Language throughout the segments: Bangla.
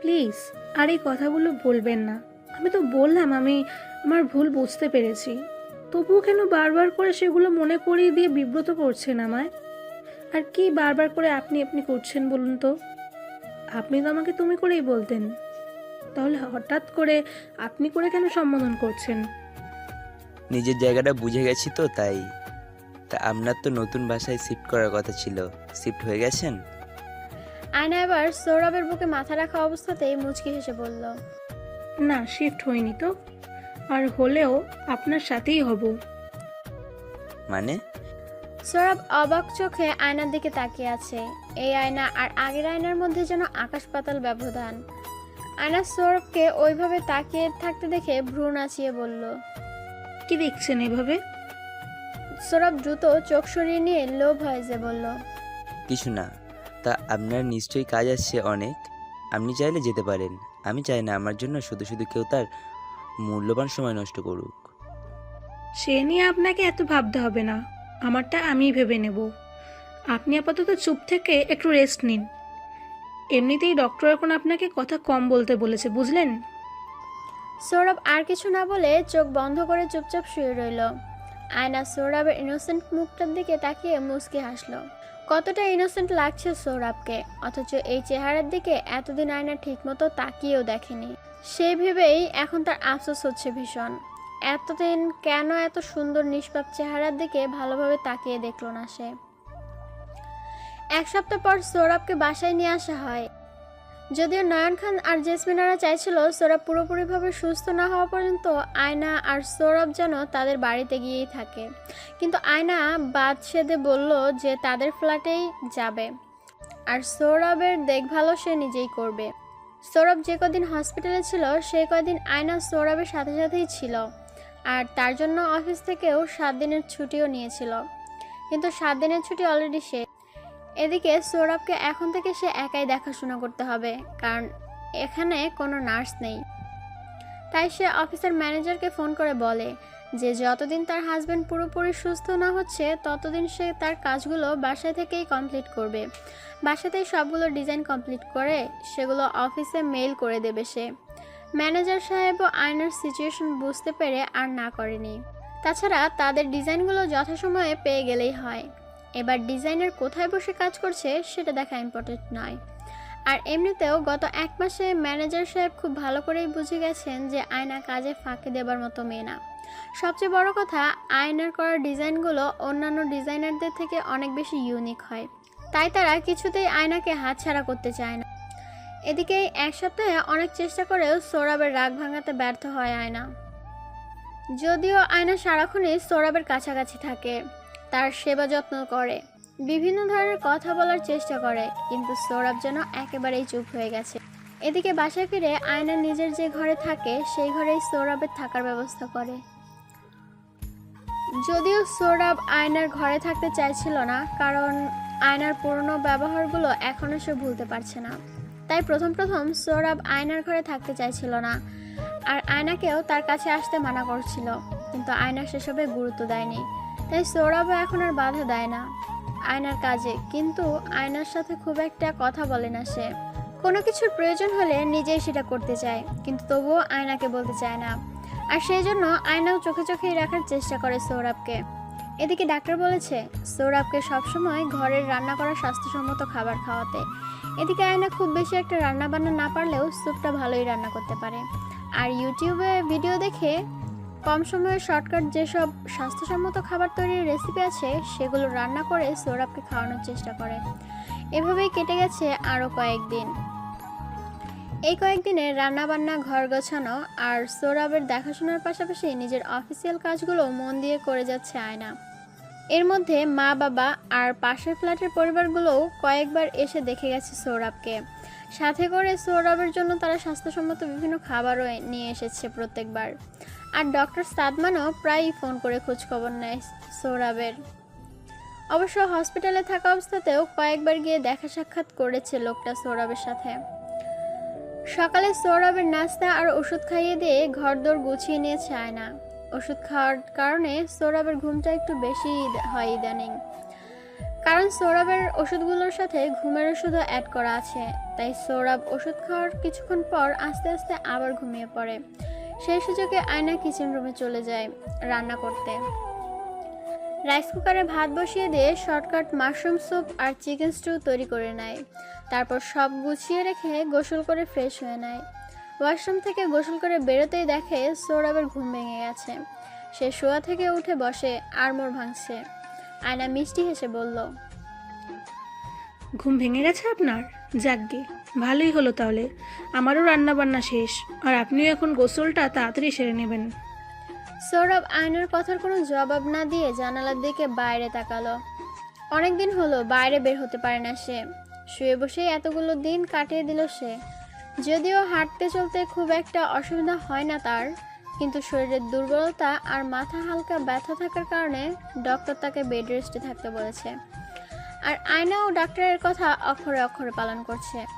প্লিজ, আর এই কথাগুলো বলবেন না। আমি তো বললাম, আমি আমার ভুল বুঝতে পেরেছি। তবুও কেন বারবার করে সেগুলো মনে করিয়ে দিয়ে বিব্রত করছেন আমায়? আর কি বারবার করে আপনি আপনি করছেন বলুন তো? আপনি তো আমাকে তুমি করেই বলতেন। তাহলে হঠাৎ করে আপনি করে কেন সম্বোধন করছেন? নিজের জায়গাটা বুঝে গেছি তো তাই। তা আপনার তো নতুন বাসায় শিফট করার কথা ছিল। শিফট হয়ে গেছেন? আয়না এবার সৌরভের বুকে মাথা রাখা অবস্থাতেই মুচকি হেসে বলল না শিফট হয়নি তো। আর হলেও আপনার সাথেই হব। মানে? সৌরভ অবাক চোখে আয়নার দিকে তাকিয়ে আছে। এই আয়না আর আগের আয়নার মধ্যে যেন আকাশ পাতাল ব্যবধান। আয়না সৌরভকে ওইভাবে তাকিয়ে থাকতে দেখে ভ্রু নাচিয়ে বলল কি দেখছেন এভাবে? সৌরভ দ্রুত চোখ সরিয়ে নিয়ে লোভ হয়ে যে বলল কিছু না। তা আপনার নিশ্চয়ই কাজ আসছে অনেক। আপনি চাইলে যেতে পারেন। আমি চাই না আমার জন্য শুধু শুধু কেউ তার মূল্যবান সময় নষ্ট করুক। সে নিয়ে আপনাকে এত ভাবতে হবে না। আমারটা আমিই ভেবে নেব। আপনি আপাতত চুপ থেকে একটু রেস্ট নিন। এমনিতেই ডক্টর এখন আপনাকে কথা কম বলতে বলেছে বুঝলেন? সৌরভ আর কিছু না বলে চোখ বন্ধ করে চুপচাপ শুয়ে রইল। আয়না সৌরভের ইনোসেন্ট মুখটার দিকে তাকিয়ে মুচকি হাসলো। কতটা ইনোসেন্ট লাগছে সৌরভকে? অথচ এই চেহারার দিকে এতদিন আয়না ঠিক মতো তাকিয়েও দেখেনি। সেই ভেবেই এখন তার আফসোস হচ্ছে ভীষণ। এতদিন কেন এত সুন্দর নিষ্পাপ চেহারার দিকে ভালোভাবে তাকিয়ে দেখল না সে? এক সপ্তাহ পর সৌরভকে বাসায় নিয়ে আসা হয়। যদিও নয়ন খান আর জেসমিনারা চাইছিল সৌরভ পুরোপুরিভাবে সুস্থ না হওয়া পর্যন্ত আয়না আর সৌরভ যেন তাদের বাড়িতে গিয়েই থাকে। কিন্তু আয়না বাদ সেদে বলল যে তাদের ফ্ল্যাটেই যাবে। আর সৌরভের দেখভালও সে নিজেই করবে। সৌরভ যে কদিন হসপিটালে ছিল সেই কদিন আয়না সৌরভের সাথে সাথেই ছিল। আর তার জন্য অফিস থেকেও সাত দিনের ছুটিও নিয়েছিল। কিন্তু সাত দিনের ছুটি অলরেডি শেষ। এদিকে সৌরভকে এখন থেকে সে একাই দেখাশোনা করতে হবে, কারণ এখানে কোনো নার্স নেই। তাই সে অফিসের ম্যানেজারকে ফোন করে বলে যে যতদিন তার হাজব্যান্ড পুরোপুরি সুস্থ না হচ্ছে, ততদিন সে তার কাজগুলো বাসায় থেকেই কমপ্লিট করবে। বাসাতেই সবগুলো ডিজাইন কমপ্লিট করে সেগুলো অফিসে মেইল করে দেবে সে। ম্যানেজার সাহেবও আয়নার সিচুয়েশন বুঝতে পেরে আর না করেনি। তাছাড়া তাদের ডিজাইনগুলো যথাসময়ে পেয়ে গেলেই হয়। এবার ডিজাইনার কোথায় বসে কাজ করছে সেটা দেখা ইম্পর্টেন্ট নয়। আর এমনিতেও গত এক মাসে ম্যানেজার সাহেব খুব ভালো করেই বুঝে গেছেন যে আয়না কাজে ফাঁকি দেবার মতো মেয়ে না। সবচেয়ে বড় কথা, আয়নার করা ডিজাইনগুলো অন্যান্য ডিজাইনারদের থেকে অনেক বেশি ইউনিক হয়। তাই তারা কিছুতেই আয়নাকে হাতছাড়া করতে চায় না। এদিকে এক সপ্তাহে অনেক চেষ্টা করেও সৌরভের রাগ ভাঙাতে ব্যর্থ হয় আয়না। যদিও আয়না সারাক্ষণই সৌরভের কাছাকাছি থাকে। তার সেবা যত্ন করে। বিভিন্ন ধরনের কথা বলার চেষ্টা করে, কিন্তু সৌরভ যেন একেবারেই চুপ হয়ে গেছে। এদিকে বাসায় ফিরে আয়না নিজের যে ঘরে থাকে, সেই ঘরেই সৌরভের থাকার ব্যবস্থা করে। যদিও সৌরভ আয়নার ঘরে থাকতে চাইছিল না, কারণ আয়নার পুরনো ব্যবহারগুলো এখনও সে ভুলতে পারছে না। তাই প্রথম প্রথম সৌরভ আয়নার ঘরে থাকতে চাইছিল না, আর আয়নাকেও তার কাছে আসতে মানা করছিল, কিন্তু আয়না সেসবে গুরুত্ব দেয়নি। তাই সৌরভও এখন আর বাধা দেয় না। আয়নার কাজে, কিন্তু আয়নার সাথে খুব একটা কথা বলে না সে। কোনো কিছুর প্রয়োজন হলে নিজেই সেটা করতে চায়, কিন্তু তবুও আয়নাকে বলতে চায় না। আর সেই জন্য আয়নাও চোখে চোখেই রাখার চেষ্টা করে সৌরভকে। এদিকে ডাক্তার বলেছে, সৌরভকে সবসময় ঘরের রান্না করা স্বাস্থ্যসম্মত খাবার খাওয়াতে। এদিকে আয়না খুব বেশি একটা রান্না বান্না না পারলেও স্যুপটা ভালোই রান্না করতে পারে। আর ইউটিউবে ভিডিও দেখে কম সময়ে শর্টকাট যেসব স্বাস্থ্যসম্মত খাবার তৈরির রেসিপি আছে, সেগুলো রান্না করে সৌরভকে খাওয়ানোর চেষ্টা করে। এভাবেই কেটে গেছে আরও কয়েকদিন। এই কয়েকদিনে রান্নাবান্না, ঘর গোছানো আর সৌরভের দেখাশোনার পাশাপাশি নিজের অফিসিয়াল কাজগুলো মন দিয়ে করে যাচ্ছে আয়না। এর মধ্যে মা, বাবা আর পাশের ফ্ল্যাটের পরিবারগুলোও কয়েকবার এসে দেখে গেছে সৌরভকে সাথে করে সৌরভের জন্য তারা স্বাস্থ্যসম্মত বিভিন্ন খাবারও নিয়ে এসেছে প্রত্যেকবার। আর ডক্টর সাদমানও প্রায়ই ফোন করে খোঁজখবর নেয় সৌরভের। অবশ্য হসপিটালে থাকা অবস্থাতেও কয়েকবার গিয়ে দেখা সাক্ষাৎ করেছে লোকটা সৌরভের সাথে। সকালে সৌরভের নাস্তা আর ওষুধ খাইয়ে দিয়ে ঘরদোর গুছিয়ে নিয়েছে আয়না ওষুধ খাওয়ার কারণে সৌরভের ঘুমটা একটু বেশি হয় ইদানিং। কারণ সৌরভের ওষুধগুলোর সাথে ঘুমের ওষুধও অ্যাড করা আছে। তাই সৌরভ ওষুধ খাওয়ার কিছুক্ষণ পর আস্তে আস্তে আবার ঘুমিয়ে পড়ে। সেই সুযোগে আয়না কিচেন রুমে চলে যায় রান্না করতে। রাইস কুকারে ভাত বসিয়ে দিয়ে শর্টকাট মাশরুম স্যুপ আর চিকেন স্টু তৈরি করে নেয়। তারপর সব গুছিয়ে রেখে গোসল করে ফ্রেশ হয়ে নেয়। ওয়াশরুম থেকে গোসল করে বেরোতেই দেখে সৌরভের ঘুম ভেঙে গেছে। সে শোয়া থেকে উঠে বসে আড়মোড় ভাঙছে। আয়না মিষ্টি হেসে বলল, ঘুম ভেঙে গেছে আপনার? যাকগে ভালোই হলো তাহলে। আমারও রান্না বান্না শেষ। আর আপনিও এখন গোসলটা তাড়াতাড়ি সেরে নেবেন। সৌরভ আয়নার কথার কোনো জবাব না দিয়ে জানালার দিকে বাইরে তাকালো। অনেকদিন হলো বাইরে বের হতে পারে না সে। শুয়ে বসেই এতগুলো দিন কাটিয়ে দিল সে। যদিও হাঁটতে চলতে খুব একটা অসুবিধা হয় না তার, কিন্তু শরীরের দুর্বলতা আর মাথা হালকা ব্যথা থাকার কারণে ডক্টর তাকে বেড রেস্টে থাকতে বলেছে। আর আয়নাও ডাক্তারের কথা অক্ষরে অক্ষরে পালন করছে।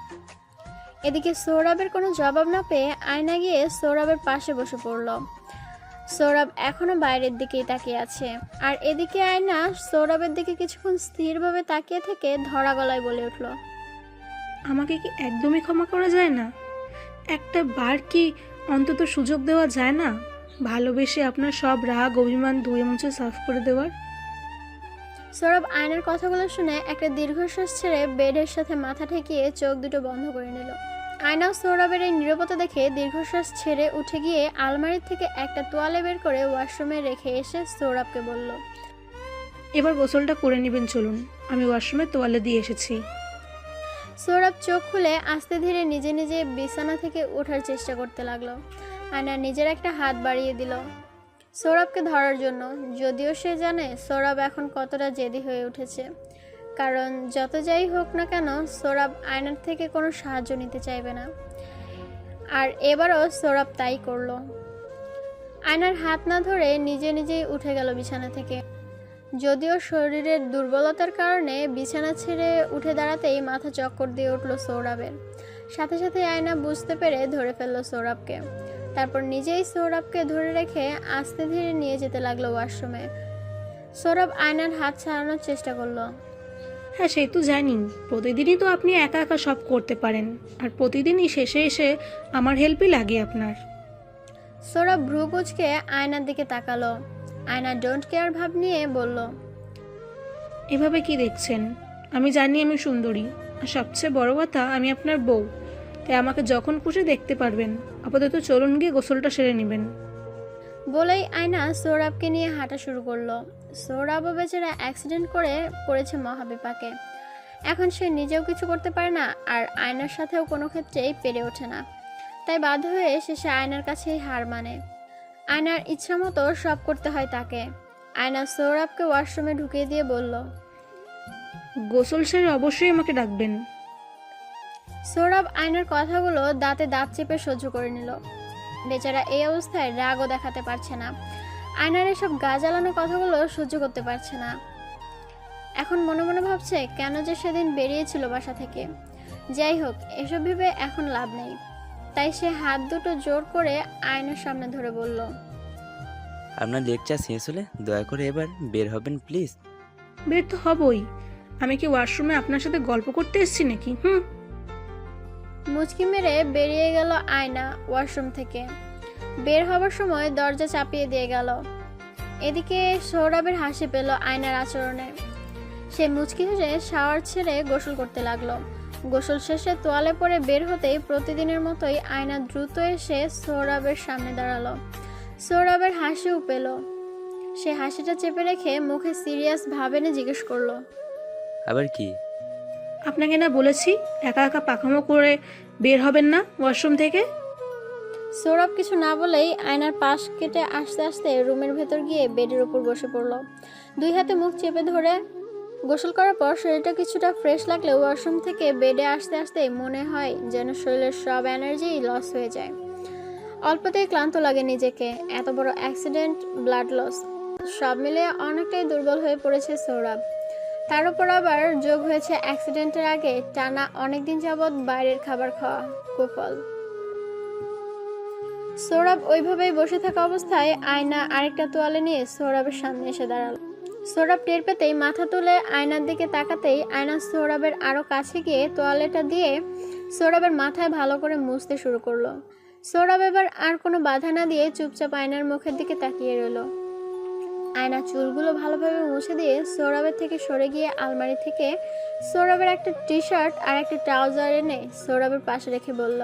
এদিকে সৌরভের কোনো জবাব না পেয়ে আয়না গিয়ে সৌরভের পাশে বসে পড়ল। সৌরভ এখনও বাইরের দিকেই তাকিয়ে আছে। আর এদিকে আয়না সৌরভের দিকে কিছুক্ষণ স্থিরভাবে তাকিয়ে থেকে ধরা গলায় বলে উঠল, আমাকে কি একদমই ক্ষমা করা যায় না? একটা বার কি অন্তত সুযোগ দেওয়া যায় না? ভালোবেসে আপনার সব রাগ, অভিমান ধুয়ে মুছে সাফ করে দেওয়ার? সৌরভ আয়নার কথাগুলো শুনে একটা দীর্ঘশ্বাস ছেড়ে বেডের সাথে মাথা ঠেকিয়ে চোখ দুটো বন্ধ করে নিল। আয়নাও সৌরভের এই নিরাপত্তা দেখে দীর্ঘশ্বাস ছেড়ে উঠে গিয়ে আলমারির থেকে একটা তোয়ালে বের করে ওয়াশরুমে রেখে এসে সৌরভকে বলল এবার গোসলটা করে নেবেন চলুন। আমি ওয়াশরুমে তোয়ালে দিয়ে এসেছি। সৌরভ চোখ খুলে আস্তে ধীরে নিজে নিজে বিছানা থেকে ওঠার চেষ্টা করতে লাগল। আয়না নিজের একটা হাত বাড়িয়ে দিল। সৌরভকে ধরার জন্য, যদিও সে জানে সৌরভ এখন কতটা জেদি হয়ে উঠেছে। কারণ যত যাই হোক না কেন, সৌরভ আয়নার থেকে কোনো সাহায্য নিতে চাইবে না। আর এবারও সৌরভ তাই করল। আয়নার হাত না ধরে নিজে নিজেই উঠে গেল বিছানা থেকে। যদিও শরীরের দুর্বলতার কারণে বিছানা ছেড়ে উঠে দাঁড়াতেই মাথা চক্কর দিয়ে উঠল সৌরভের। সাথে সাথে আয়না বুঝতে পেরে ধরে ফেলল সৌরভকে। তারপর নিজেই সৌরভকে ধরে রেখে আস্তে ধীরে নিয়ে যেতে লাগল ওয়াশরুমে। সৌরভ আয়নার হাত ছাড়ানোর চেষ্টা করল। হ্যাঁ সেই তো জানি। প্রতিদিনই তো আপনি একা একা সব করতে পারেন। আর প্রতিদিনই শেষে এসে আমার হেল্পই লাগে আপনার। সৌরভ ভ্রু কুচকে আয়নার দিকে তাকালো। আয়না ডোন্ট কেয়ার ভাব নিয়ে বলল এভাবে কি দেখছেন? আমি জানি আমি সুন্দরী। আর সবচেয়ে বড় কথা আমি আপনার বউ। তাই আমাকে যখন খুশি দেখতে পারবেন। আপাতত চলুন গিয়ে গোসলটা সেরে নেবেন। বলেই আয়না সৌরভকে নিয়ে হাঁটা শুরু করল। সৌরভও বেচারা অ্যাক্সিডেন্ট করে পড়েছে মহাবিপাকে। এখন সে নিজেও কিছু করতে পারে না আর আয়নার সাথেও কোনো ক্ষেত্রেই পেরে ওঠে না। তাই বাধ্য হয়ে শেষে আয়নার কাছেই হার মানে। আয়নার ইচ্ছা মতো সব করতে হয় তাকে। আয়না সৌরভকে ওয়াশরুমে ঢুকিয়ে দিয়ে বলল গোসল সেরে অবশ্যই আমাকে ডাকবেন। সৌরভ আয়নার কথাগুলো দাঁতে দাঁত চেপে সহ্য করে নিল। বেচারা এই অবস্থায় রাগও দেখাতে পারছে না। আয়নার এসব গা জ্বালানো কথাগুলো সহ্য করতে পারছে না। এখন মনে মনে ভাবছে কেন যে সেদিন বেরিয়েছিল বাসা থেকে। যাই হোক এসব ভেবে এখন লাভ নেই। তাই সে হাত দুটো জোর করে আয়নার সামনে ধরে বলল আপনার লেকচার শেষ হলে দয়া করে এবার বের হবেন প্লিজ। বের তো হবই। আমি কি ওয়াশরুমে আপনার সাথে গল্প করতে এসেছি নাকি? হুম। মুচকি মেরে বেরিয়ে গেল আয়না ওয়াশরুম থেকে। বের হবার সময় দরজা চাপিয়ে দিয়ে গেল। এদিকে সৌরভের হাসি পেল আয়নার আচরণে। সে মুচকি হেসে শাওয়ার ছেড়ে গোসল করতে লাগল। গোসল শেষে তোয়ালে পরে বের হতেই প্রতিদিনের মতোই আয়না দ্রুত এসে সৌরভের সামনে দাঁড়াল। সৌরভের হাসিও পেল। সে হাসিটা চেপে রেখে মুখে সিরিয়াস ভাবে না জিজ্ঞেস করল, আবার কি? আপনাকে না বলেছি, একা একা পাখামো করে বের হবেন না ওয়াশরুম থেকে? সৌরভ কিছু না বলেই আয়নার পাশ কেটে আস্তে আস্তে রুমের ভেতর গিয়ে বেডের উপর বসে পড়ল। দুই হাতে মুখ চেপে ধরে গোসল করার পর শরীরটা কিছুটা ফ্রেশ লাগলে ওয়াশরুম থেকে বেডে আসতে আসতে মনে হয় যেন শরীরের সব এনার্জি লস হয়ে যায়। অল্পতেই ক্লান্ত লাগে নিজেকে, এত বড় অ্যাক্সিডেন্ট ব্লাড লস সব মিলিয়ে অনেকটাই দুর্বল হয়ে পড়েছে সৌরভ। তার উপর আবার যোগ হয়েছে অ্যাক্সিডেন্টের আগে টানা অনেকদিন যাবৎ বাইরের খাবার খাওয়া কুফল সৌরভ ওইভাবেই বসে থাকা অবস্থায় আয়না আরেকটা তোয়ালে নিয়ে সৌরভের সামনে এসে দাঁড়াল। সৌরভ টের পেতেই মাথা তুলে আয়নার দিকে তাকাতেই আয়না সৌরভের আরও কাছে গিয়ে তোয়ালেটা দিয়ে সৌরভের মাথায় ভালো করে মুছতে শুরু করল। সৌরভ এবার আর কোনো বাধা না দিয়ে চুপচাপ আয়নার মুখের দিকে তাকিয়ে রইল। আয়না চুলগুলো ভালোভাবে মুছে দিয়ে সৌরভের থেকে সরে গিয়ে আলমারি থেকে সৌরভের একটা টি শার্ট আর একটা ট্রাউজার এনে সৌরভের পাশে রেখে বলল